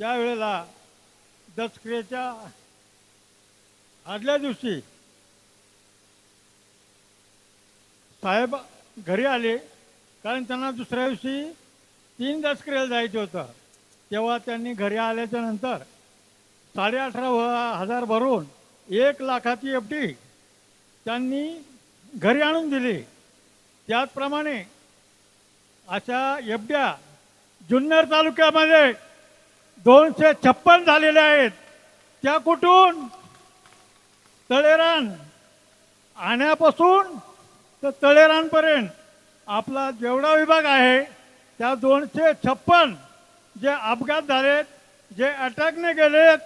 त्यावेळेला दसक्रियेच्या आदल्या दिवशी साहेब घरी आले कारण त्यांना दुसऱ्या दिवशी तीन दसक्रियेला जायचं होतं. तेव्हा त्यांनी घरी आल्याच्यानंतर साडे अठरा हजार भरून एक लाखाची एफ डी त्यांनी घरी आणून दिली. त्याचप्रमाणे अशा एफ ड्या जुन्नर तालुक्यामध्ये दोनशे छप्पन झालेल्या आहेत. त्या कुठून? तळेरान. आण्यापासून तर तळेरानपर्यंत. आपला जेवढा विभाग आहे त्या दोनशे छप्पन जे अपघात झालेत जे अटॅकने गेलेत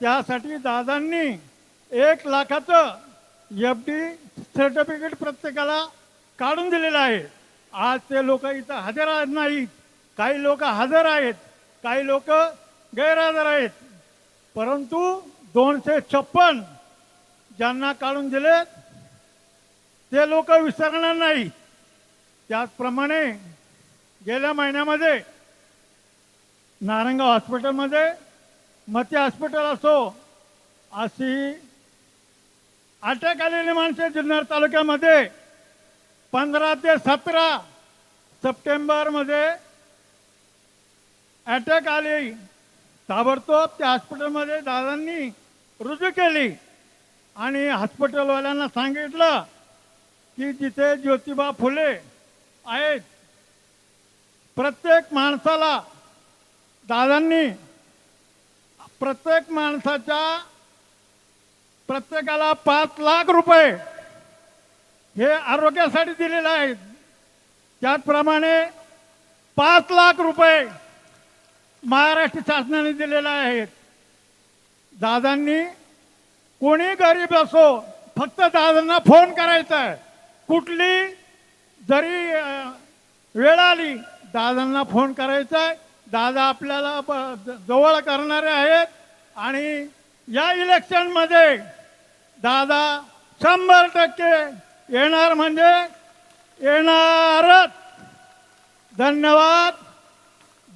त्यासाठी दादांनी एक लाखाचं एफ डी सर्टिफिकेट प्रत्येकाला काढून दिलेलं आहे. आज ते लोक इथं हजर आहेत नाहीत. काही लोक हजर आहेत. काही लोक गैरहजर आहेत. परंतु दोनशे छप्पन ज्यांना काढून दिलेत ते लोक विसरणार नाही. त्याचप्रमाणे गेल्या महिन्यामध्ये नारंगाव हॉस्पिटलमध्ये मती हॉस्पिटल असो अशी अटॅक आलेली माणसे जुन्नर तालुक्यामध्ये पंधरा ते सतरा सप्टेंबरमध्ये अटॅक आली. ताबडतोब त्या हॉस्पिटलमध्ये दादांनी रुजू केली. आणि हॉस्पिटलवाल्यांना सांगितलं की जिथे ज्योतिबा फुले आहेत प्रत्येक माणसाला दादांनी प्रत्येक माणसाच्या प्रत्येकाला पाच लाख रुपये हे आरोग्यासाठी दिलेले आहेत. त्याचप्रमाणे पाच लाख रुपये महाराष्ट्र शासनाने दिलेल्या आहेत दादांनी कोणी गरीब असो फक्त दादांना फोन करायचा आहे. कुठली जरी वेळ आली दादांना फोन करायचा आहे. दादा आपल्याला जवळ करणारे आहेत. आणि या इलेक्शनमध्ये दादा शंभर टक्के येणार म्हणजे येणारच. धन्यवाद.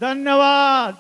धन्यवाद.